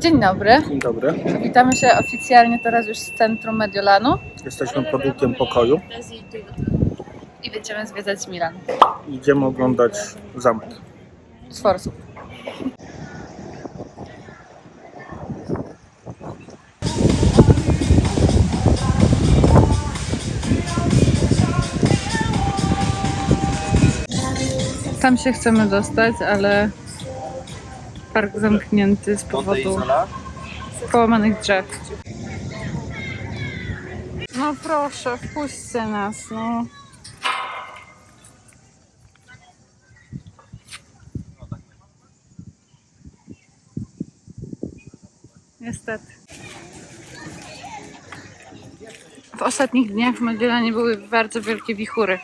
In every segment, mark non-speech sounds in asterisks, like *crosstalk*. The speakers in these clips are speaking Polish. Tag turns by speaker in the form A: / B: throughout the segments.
A: Dzień dobry.
B: Dzień dobry.
A: Witamy się oficjalnie teraz już z centrum Mediolanu
B: Jesteśmy pod łukiem pokoju.
A: i będziemy zwiedzać Milan.
B: Idziemy oglądać zamek.
A: Z forsów. Tam się chcemy dostać, ale park zamknięty z powodu połamanych drzew. No proszę, wpuśćcie nas, no. Niestety. W ostatnich dniach w Mediolanie były bardzo wielkie wichury.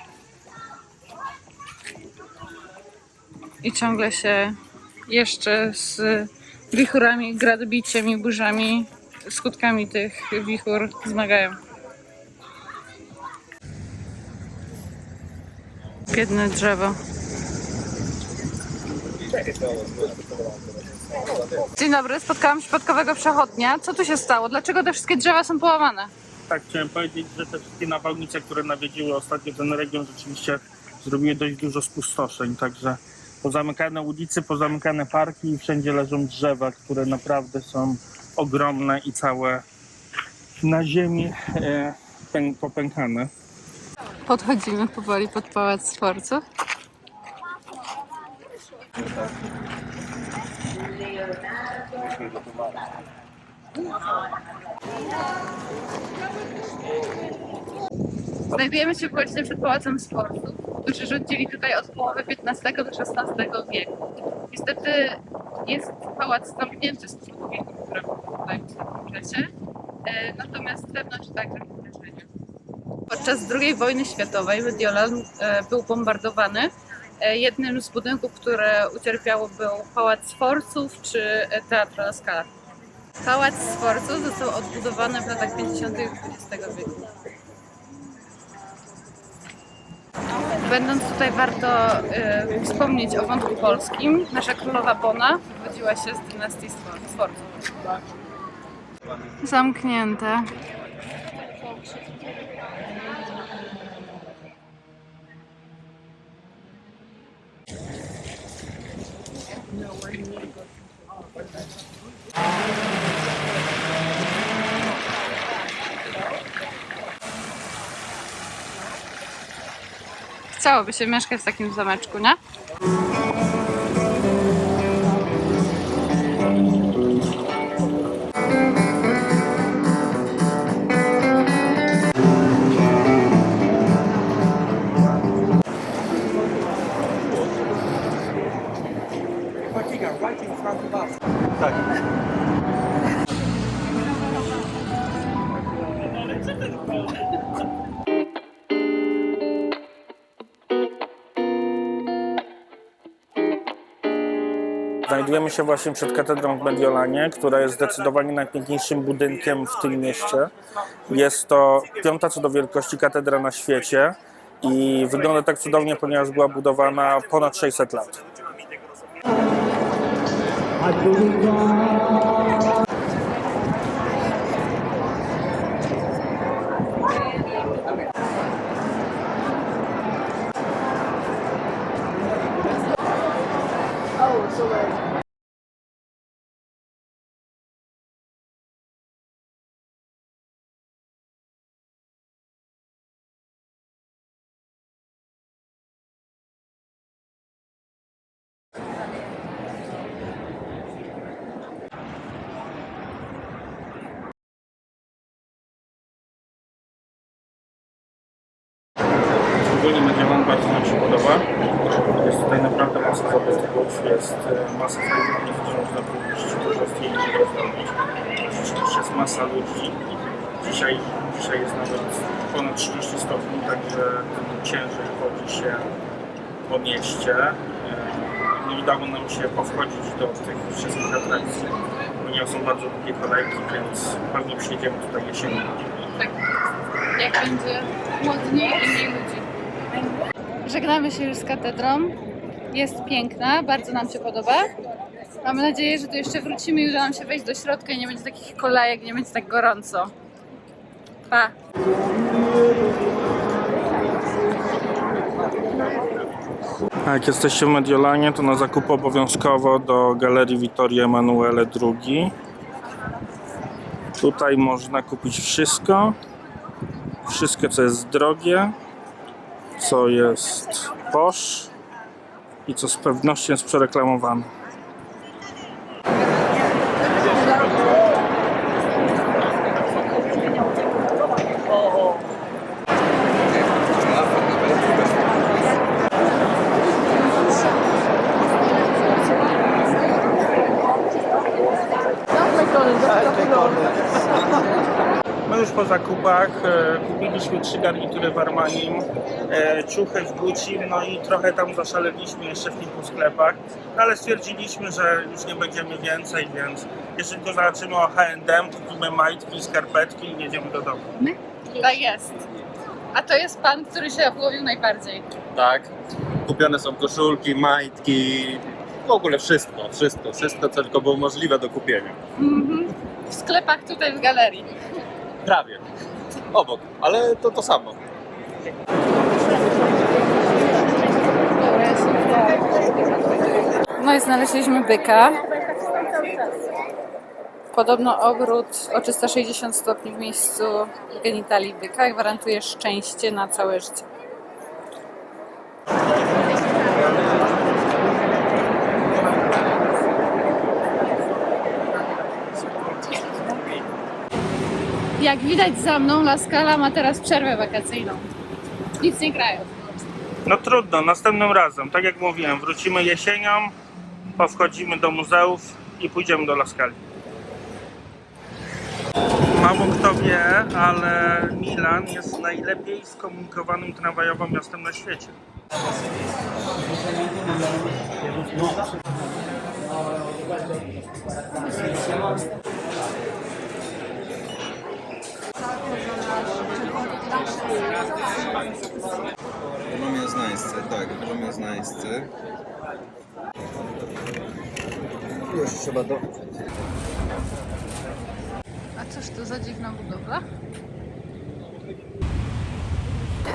A: I ciągle się jeszcze z wichurami, gradbiciem i burzami, skutkami tych wichur zmagają. Biedne drzewo. Dzień dobry, spotkałam przypadkowego przechodnia. Co tu się stało? Dlaczego te wszystkie drzewa są połamane?
B: Tak, chciałem powiedzieć, że te wszystkie nawałnice, które nawiedziły ostatnio ten region, rzeczywiście zrobiły dość dużo spustoszeń. Także pozamykane ulice, pozamykane parki i wszędzie leżą drzewa, które naprawdę są ogromne i całe na ziemi e, pę- popękane.
A: Podchodzimy powoli pod pałac Sforców. Znajdujemy się właśnie przed pałacem Sforców, którzy rządzili tutaj od połowy XV do XVI wieku. Niestety jest pałac zamknięty z powodu wieku, które były tutaj w tym czasie. E, Natomiast wewnątrz także wydarzenia. Podczas II wojny światowej Mediolan e, był bombardowany. E, Jednym z budynków, które ucierpiało był Pałac Sforców czy Teatro La Scala. Pałac Sforców został odbudowany w latach 50. XX wieku. Będąc tutaj warto e, wspomnieć o wątku polskim. Nasza królowa Bona wywodziła się z dynastii Sfor- Sforców. Zamknięte. Chciałoby się mieszkać w takim zameczku, nie?
B: Znajdujemy się właśnie przed katedrą w Mediolanie, która jest zdecydowanie najpiękniejszym budynkiem w tym mieście. Jest to piąta co do wielkości katedra na świecie i wygląda tak cudownie, ponieważ była budowana ponad 600 lat. Ogólnie Mediolan bardzo nam się podoba. Jest tutaj naprawdę masa zabytków, jest e, masa fajnych, które można pójść, dużo zdjęć zrobić. Jest masa ludzi. Dzisiaj, dzisiaj jest nawet ponad 30 stopni, także ciężej chodzi się po mieście. Nie udało nam się powchodzić do tych wszystkich atrakcji, ponieważ są bardzo długie kolejki, więc pewnie przyjedziemy tutaj jesienią.
A: Tak. Jak będzie chłodniej i mniej ludzi. Żegnamy się już z katedrą. Jest piękna, bardzo nam się podoba. Mamy nadzieję, że tu jeszcze wrócimy i uda nam się wejść do środka i nie będzie takich kolejek, nie będzie tak gorąco. Pa!
B: A jak jesteście w Mediolanie, to na zakup obowiązkowo do Galerii Vittorio Emanuele II. Tutaj można kupić wszystko. Wszystko, co jest drogie, co jest posz i co z pewnością jest przereklamowane. My już po zakupach e, kupiliśmy trzy garnitury w Armanim, e, ciuchy w Gucci, no i trochę tam zaszaleliśmy jeszcze w kilku sklepach, ale stwierdziliśmy, że już nie będziemy więcej, więc jeżeli tylko zobaczymy o H&M, kupimy majtki, skarpetki i jedziemy do domu.
A: Tak jest. A to jest pan, który się obłowił najbardziej.
C: Tak. Kupione są koszulki, majtki, w ogóle wszystko, wszystko, wszystko, co tylko było możliwe do kupienia.
A: Mhm. W sklepach tutaj w galerii.
C: Prawie. Obok, ale to to samo.
A: No i znaleźliśmy byka. Podobno ogród o 360 stopni w miejscu genitali byka gwarantuje szczęście na całe życie. Jak widać za mną, La Scala ma teraz przerwę wakacyjną. Nic nie grają.
B: No trudno, następnym razem, tak jak mówiłem, wrócimy jesienią, powchodzimy do muzeów i pójdziemy do Laskali. Mało kto wie, ale Milan jest najlepiej skomunikowanym tramwajowo miastem na świecie.
D: Ekonomia znańscy, tak, ekonomia znańscy. Już trzeba do...
A: A cóż to za dziwna budowla?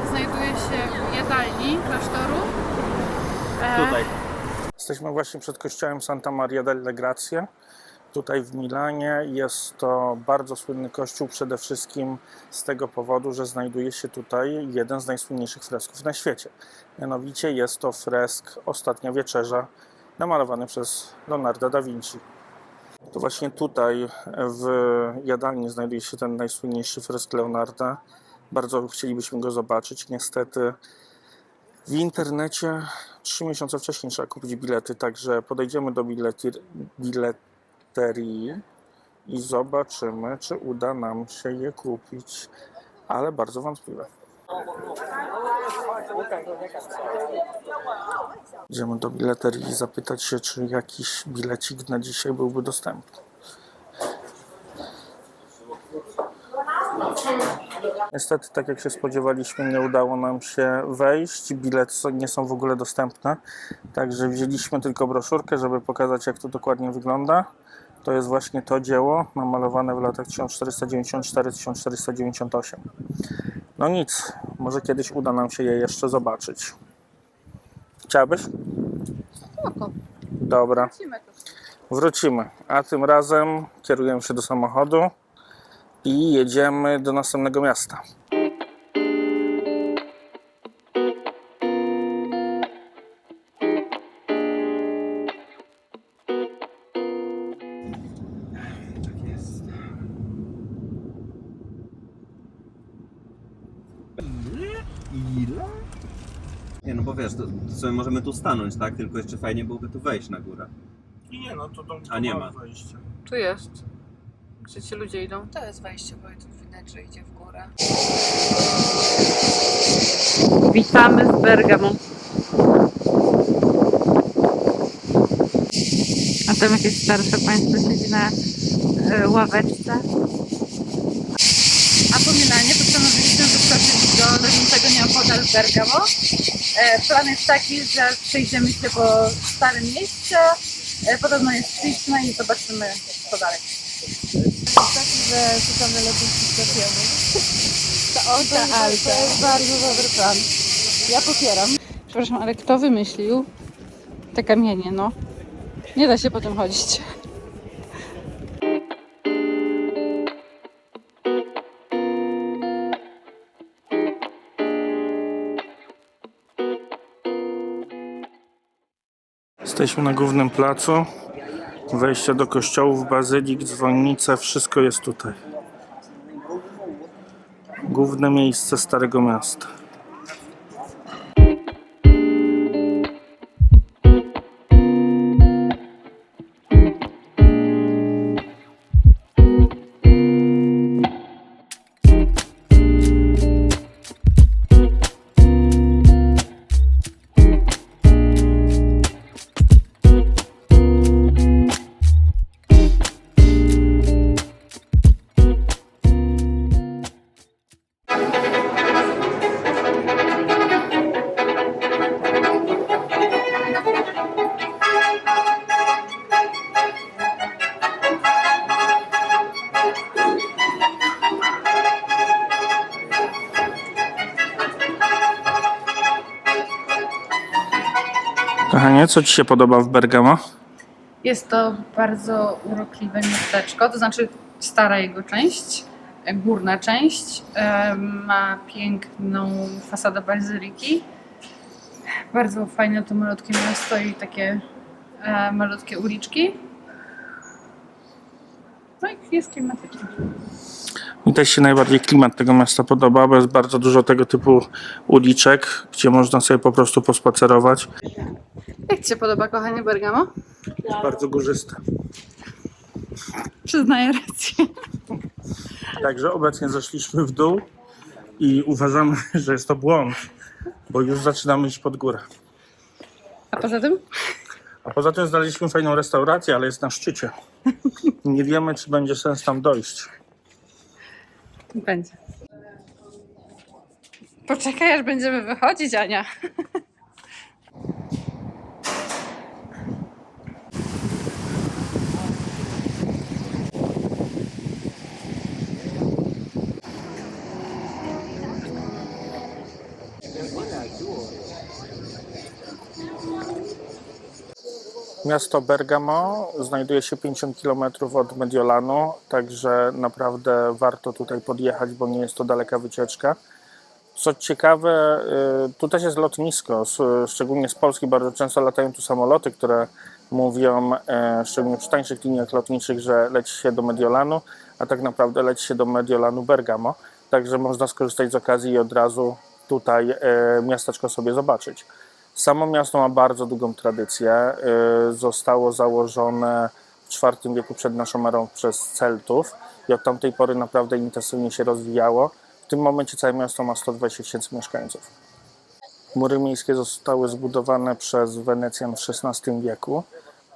A: Znajduje się w jadalni klasztoru. E,
C: Tutaj.
B: Jesteśmy właśnie przed kościołem Santa Maria delle Grazie. Tutaj w Milanie jest to bardzo słynny kościół przede wszystkim z tego powodu, że znajduje się tutaj jeden z najsłynniejszych fresków na świecie. Mianowicie jest to fresk Ostatnia Wieczerza, namalowany przez Leonardo da Vinci. To właśnie tutaj w jadalni znajduje się ten najsłynniejszy fresk Leonarda. Bardzo chcielibyśmy go zobaczyć. Niestety w internecie trzy miesiące wcześniej trzeba kupić bilety, także podejdziemy do bilety, bileterii i zobaczymy, czy uda nam się je kupić, ale bardzo wątpliwe. Idziemy do bileterii i zapytać się, czy jakiś bilecik na dzisiaj byłby dostępny. Niestety, tak jak się spodziewaliśmy, nie udało nam się wejść. Bilety nie są w ogóle dostępne. Także wzięliśmy tylko broszurkę, żeby pokazać, jak to dokładnie wygląda. To jest właśnie to dzieło, namalowane w latach 1494-1498. No nic, może kiedyś uda nam się je jeszcze zobaczyć. Chciałabyś?
A: Spoko,
B: Dobra,
A: wrócimy
B: wrócimy. A tym razem kierujemy się do samochodu i jedziemy do następnego miasta.
D: Ile? Nie no bo wiesz, to, to sobie możemy tu stanąć, tak? Tylko jeszcze fajnie byłoby tu wejść na górę.
B: Nie no, to
D: A nie ma.
B: wejścia.
A: Tu jest. Gdzie ci ludzie idą?
E: To jest wejście, bo tu widać, że idzie w górę.
A: Witamy z Bergamo. A tam jakieś starsze państwo siedzi na e, ławeczce. A po Milanie postanowiliśmy wyskoczyć do Bergamo. E, plan jest taki, że przejdziemy się po starym mieście, E, Podobno jest śliczna i zobaczymy co dalej.
E: Taki, że szukamy lotniski sklepiemy. To Ota Alta. To jest bardzo dobry plan. Ja popieram.
A: Przepraszam, ale kto wymyślił te kamienie, no? Nie da się po tym chodzić.
B: Jesteśmy na głównym placu. Wejście do kościołów, bazylik, dzwonnice, wszystko jest tutaj. Główne miejsce Starego Miasta. Kochanie, co Ci się podoba w Bergamo?
A: Jest to bardzo urokliwe miasteczko, to znaczy stara jego część, e, górna część. e, Ma piękną fasadę bazyliki. Bardzo fajne to malutkie miasto i takie e, malutkie uliczki. No i jest klimatycznie.
B: Mi też się najbardziej klimat tego miasta podoba, bo jest bardzo dużo tego typu uliczek, gdzie można sobie po prostu pospacerować.
A: Jak Ci się podoba, kochanie Bergamo?
B: Jest bardzo górzyste.
A: Przyznaję rację.
B: Także obecnie zeszliśmy w dół i uważamy, *laughs* że jest to błąd, bo już zaczynamy iść pod górę.
A: A poza tym?
B: A poza tym znaleźliśmy fajną restaurację, ale jest na szczycie. Nie wiemy, czy będzie sens tam dojść.
A: Będzie. Poczekaj, aż będziemy wychodzić, Ania.
B: Miasto Bergamo znajduje się 50 km od Mediolanu, także naprawdę warto tutaj podjechać, bo nie jest to daleka wycieczka. Co ciekawe, y, tu też jest lotnisko, szczególnie z Polski bardzo często latają tu samoloty, które mówią, e, szczególnie przy tańszych liniach lotniczych, że leci się do Mediolanu, a tak naprawdę leci się do Mediolanu Bergamo, także można skorzystać z okazji i od razu tutaj e, miasteczko sobie zobaczyć. Samo miasto ma bardzo długą tradycję. Y, Zostało założone w IV wieku przed naszą erą przez Celtów i od tamtej pory naprawdę intensywnie się rozwijało. W tym momencie całe miasto ma 120 tysięcy mieszkańców. Mury miejskie zostały zbudowane przez Wenecjan w XVI wieku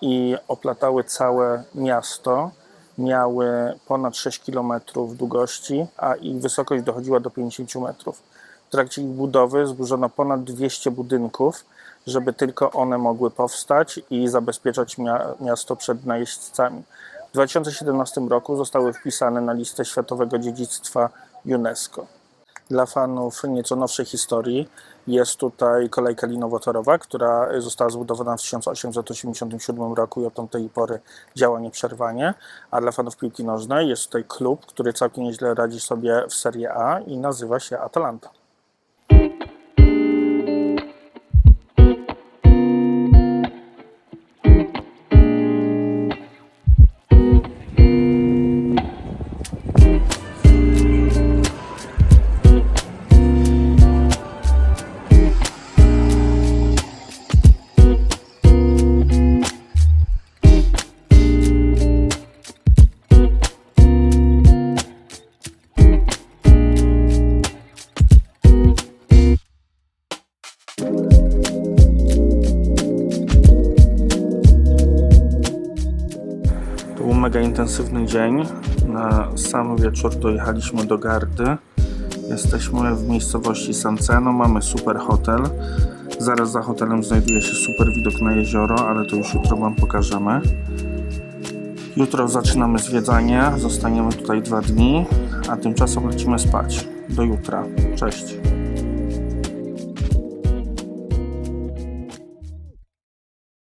B: i oplatały całe miasto. Miały ponad 6 km długości, a ich wysokość dochodziła do 50 metrów. Trakcie ich budowy zburzono ponad 200 budynków, żeby tylko one mogły powstać i zabezpieczać mia- miasto przed najeźdźcami. W 2017 roku zostały wpisane na listę Światowego Dziedzictwa UNESCO. Dla fanów nieco nowszej historii jest tutaj kolejka linowotorowa, która została zbudowana w 1887 roku i od tamtej pory działa nieprzerwanie. A dla fanów piłki nożnej jest tutaj klub, który całkiem nieźle radzi sobie w Serie A i nazywa się Atalanta. Mega intensywny dzień. Na sam wieczór dojechaliśmy do Gardy. Jesteśmy w miejscowości Sanceno, mamy super hotel. Zaraz za hotelem znajduje się super widok na jezioro, ale to już jutro Wam pokażemy. Jutro zaczynamy zwiedzanie, zostaniemy tutaj dwa dni, a tymczasem lecimy spać. Do jutra. Cześć.